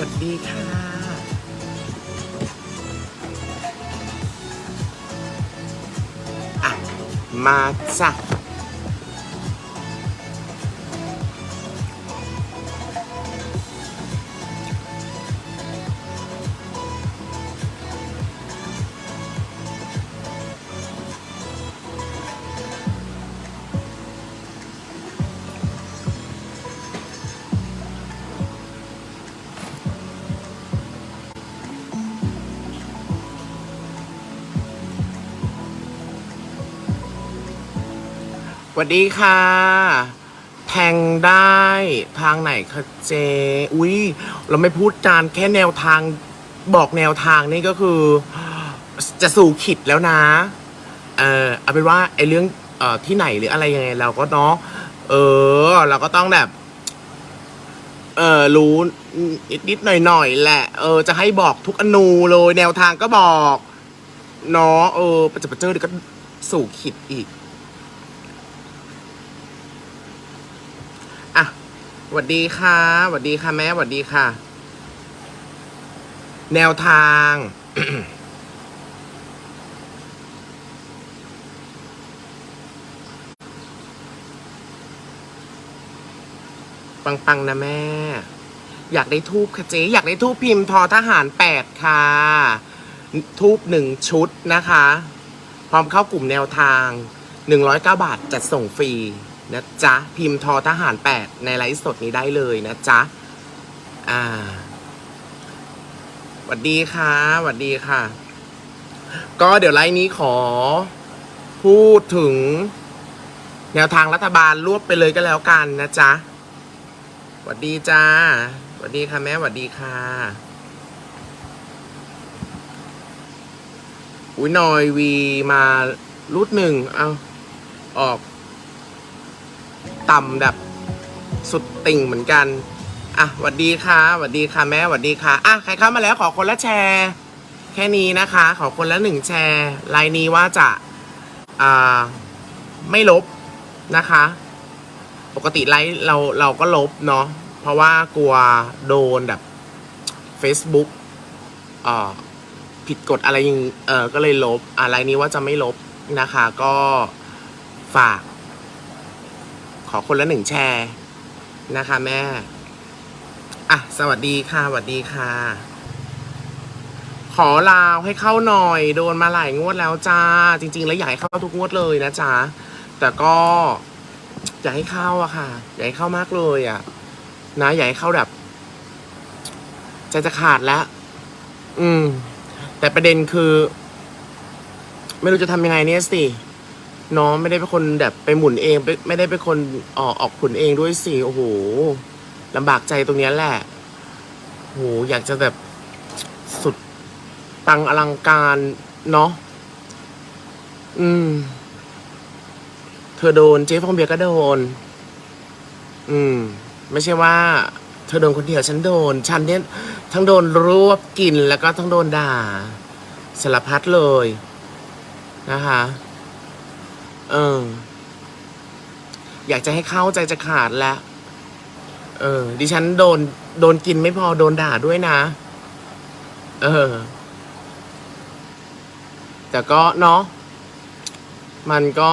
วัสดีค่ะ อะ มาจ้ะ วัสดีค่ะ แทงได้ทางไหนคะเจ อุ้ยเราไม่พูดจานแค่แนวทางบอกแนวทางนี่ก็คือ จะสู่ขิดแล้วนะ เออเอาเป็นว่าไอ้เรื่องเอ่อที่ไหนหรืออะไรยังไงเราก็เนาะเออ เราก็ต้องแบบ เออรู้นิดๆหน่อยหน่อยๆแหละ เออ จะให้บอกทุกอนูเลย แนวทางก็บอกเนาะเออประจับประเจอเดี๋ยวก็สู่ขิดอีก อะ สวัสดีค่ะสวัสดีค่ะแม่สวัสดีค่ะ แนวทาง ปังๆนะแม่ อยากได้ทูบค่ะเจ๊อยากได้ทูบพิมพ์ทอทหารแปดค่ะ ทูบหนึ่งชุดนะคะ พร้อมเข้ากลุ่มแนวทางหนึ่งร้อยเก้าบาทจัดส่งฟรี นะจ๊ะ พิมพ์ทอทหารแปดในไลฟ์สดนี้ได้เลยนะจ๊ะ อ่าสวัสดีค่ะสวัสดีค่ะ ก็เดี๋ยวไลฟ์นี้ขอ พูดถึง แนวทางรัฐบาลรวบไปเลยก็แล้วกันนะจ๊ะสวัสดีจ้าสวัสดีค่ะแม่สวัสดีค่ะอุ้ยนอยวีมารูดหนึ่งเอาออก ต่ำแบบสุดติ่งเหมือนกัน อะสวัสดีค่ะสวัสดีค่ะแม่สวัสดีค่ะ อะ ใครเข้ามาแล้วขอคนละแชร์ แค่นี้นะคะ ขอคนละหนึ่งแชร์ไลน์นี้ว่าจะ อ่า ไม่ลบนะคะ ปกติไลฟ์เราเราก็ลบเนาะ เพราะว่ากลัวโดนแบบ Facebook เอ่อผิดกฎอะไรอยังเออก็เลยลบ อะไรนี้ว่าจะไม่ลบนะคะ ก็ฝาก ขอคนละหนึ่งแชร์นะคะแม่ อะ สวัสดีค่ะ สวัสดีค่ะ ขอลาวให้เข้าหน่อย โดนมาหลายงวดแล้วจ้า จริง ๆ แล้วอยากให้เข้าทุกงวดเลยนะจ๊ะแต่ก็อยากให้เข้าอะค่ะ อยากให้เข้ามากเลยอะนะอยากให้เข้าแบบใจจะขาดแล้วอืม แต่ประเด็นคือ ไม่รู้จะทำยังไงเนี่ยสิ น้องไม่ได้เป็นคนแบบไปหมุนเองไม่ไม่ได้เป็นคนออกออกผลเองด้วยสิโอ้โหลำบากใจตรงเนี้ยแหละโหอยากจะแบบสุดปังอลังการเนาะอืม เธอโดนเจ๊ฟองเบียร์ก็โดน อืม ไม่ใช่ว่า เธอโดนคนเดียวฉันโดน ฉันเนี่ยทั้งโดนรวบกินแล้วก็ทั้งโดนด่าสารพัดเลยนะคะ เออ อยากจะให้เข้าใจจะขาดแล้ว เออ ดิฉันโดน โดนกินไม่พอโดนด่าด้วยนะ เออ แต่ก็เนาะ มันก็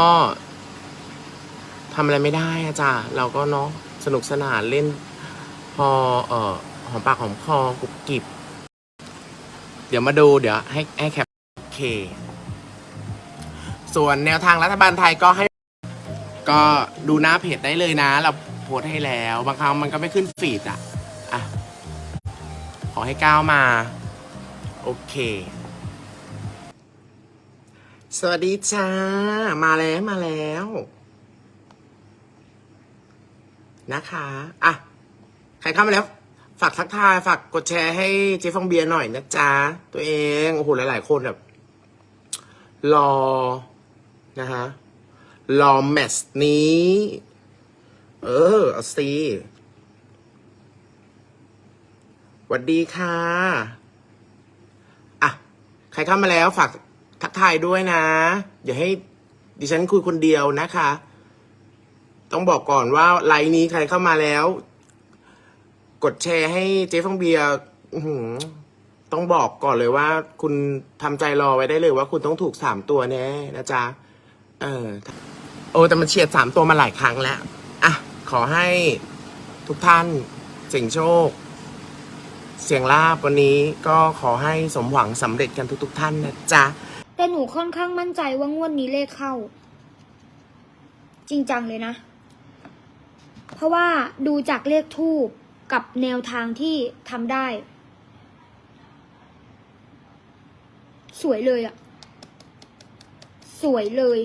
ทำอะไรไม่ได้อะจ้ะเราก็เนาะสนุกสนานเล่น พอ เอ่อหอมปากหอมคอกรุบกริบ เดี๋ยวมาดูเดี๋ยวให้ให้แคปเค ส่วนแนวทางรัฐบาลไทยก็ให้ ก็ดูหน้าเพจได้เลยนะ เราโพสต์ให้แล้ว บางครั้งมันก็ไม่ขึ้นฟีดอะ อะ ขอให้ก้าวมา โอเค สวัสดีจ้า มาแล้วมาแล้ว นะคะ อะ ใครเข้ามาแล้วฝากทักทายฝากกดแชร์ให้เจ๊ฟองเบียร์หน่อยนะจ๊ะ ตัวเอง โอ้โห หลาย ๆ คนแบบ รอ นะฮะรอแมตช์นี้ เออเอาสิวัสดีค่ะ อะ ใครเข้ามาแล้วฝากทักทายด้วยนะ อย่าให้ดิฉันคุยคนเดียวนะคะ ต้องบอกก่อนว่าไลน์นี้ใครเข้ามาแล้ว กดแชร์ให้เจ๊ฟองเบียร์ต้องบอกก่อนเลยว่า คุณทำใจรอไว้ได้เลยว่าคุณต้องถูกสามตัวแน่นะจ๊ะ เออ โอ้แต่มันเฉียดสามตัวมาหลายครั้งแล้ว อะ ขอให้ทุกท่านเสี่ยงโชค เสียงลาบวันนี้ก็ขอให้สมหวังสำเร็จกันทุก ๆ ท่านนะจ๊ะ แต่หนูค่อนข้างมั่นใจว่างวดนี้เลขเข้า จริงจังเลยนะ เพราะว่าดูจากเลขทูบกับแนวทางที่ทำได้ สวยเลยอะสวยเลย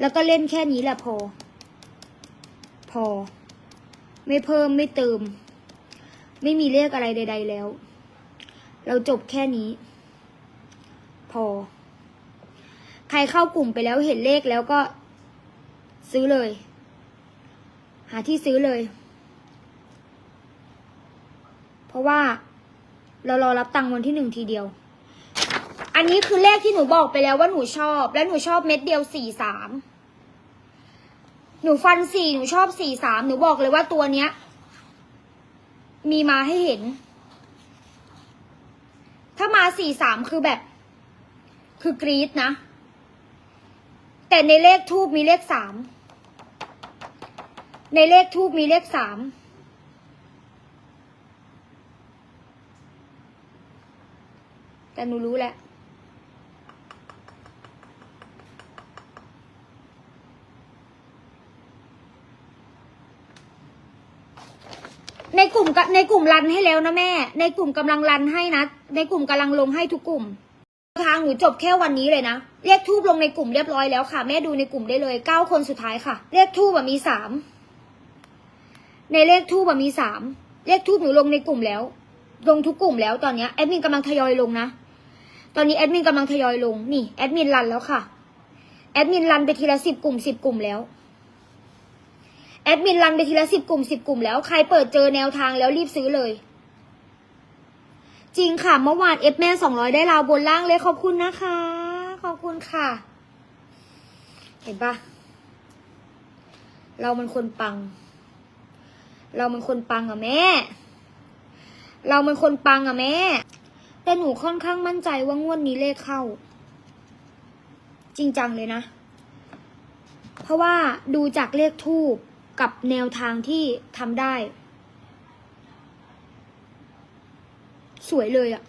แล้วก็เล่นแค่นี้แหละพอ พอ ไม่เพิ่มไม่เติม ไม่มีเลขอะไรใด ๆ แล้ว เราจบแค่นี้ พอ ใครเข้ากลุ่มไปแล้วเห็นเลขแล้วก็ ซื้อเลย หาที่ซื้อเลย เพราะว่าเรารอรับตังค์วันที่หนึ่งทีเดียว อันนี้คือเลขที่หนูบอกไปแล้วว่าหนูชอบ และหนูชอบเม็ดเดียวสี่สามหนูฟันสี่หนูชอบสี่สามหนูบอกเลยว่าตัวเนี้ย มีมาให้เห็น ถ้ามาสี่สามคือแบบ คือกรีดนะ แต่ในเลขทูบมีเลขสามในเลขทูบมีเลขสามแต่หนูรู้แหละ กลุ่มกะในกลุ่มรันให้แล้วนะแม่ ในกลุ่มกำลังรันให้นะ ในกลุ่มกำลังลงให้ทุกกลุ่ม ทางหนูจบแค่วันนี้เลยนะเลขทูบลงในกลุ่มเรียบร้อยแล้วค่ะ แม่ดูในกลุ่มได้เลยเก้าคนสุดท้ายค่ะเลขทูบมีสาม ในเลขทูบมีสาม เลขทูบหนูลงในกลุ่มแล้ว ลงทุกกลุ่มแล้วตอนเนี้ยแอดมินกำลังทยอยลงนะ ตอนนี้แอดมินกำลังทยอยลง นี่แอดมินรันแล้วค่ะ แอดมินรันไปทีละสิบกลุ่มสิบกลุ่มแล้ว แอดมินรันไปทีละสิบกลุ่มสิบกลุ่มแล้วใครเปิดเจอแนวทางแล้วรีบซื้อเลย จริงค่ะ เมื่อวานเอฟแม่สองร้อยได้ราวบนล่างเลยขอบคุณนะคะ ขอบคุณค่ะ เห็นปะเรามันคนปัง เรามันคนปังอะแม่ เรามันคนปังอะแม่ แต่หนูค่อนข้างมั่นใจว่างวดนี้เลขเข้า จริงจังเลยนะ เพราะว่าดูจากเลขทูบ กับแนวทางที่ทำได้ สวยเลยอะ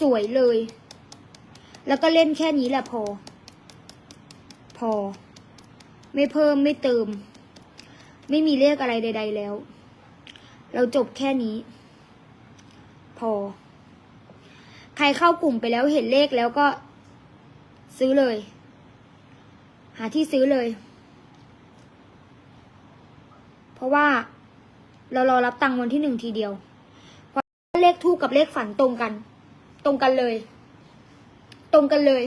สวยเลย แล้วก็เล่นแค่นี้แหละพอ พอ ไม่เพิ่มไม่เติม ไม่มีเลขอะไรใด ๆ แล้ว เราจบแค่นี้ พอ ใครเข้ากลุ่มไปแล้วเห็นเลขแล้วก็ ซื้อเลย หาที่ซื้อเลย เพราะว่าเรารอรับตังค์วันที่หนึ่งทีเดียวเลขทูกกับเลขฝันตรงกัน ตรงกันเลย ตรงกันเลย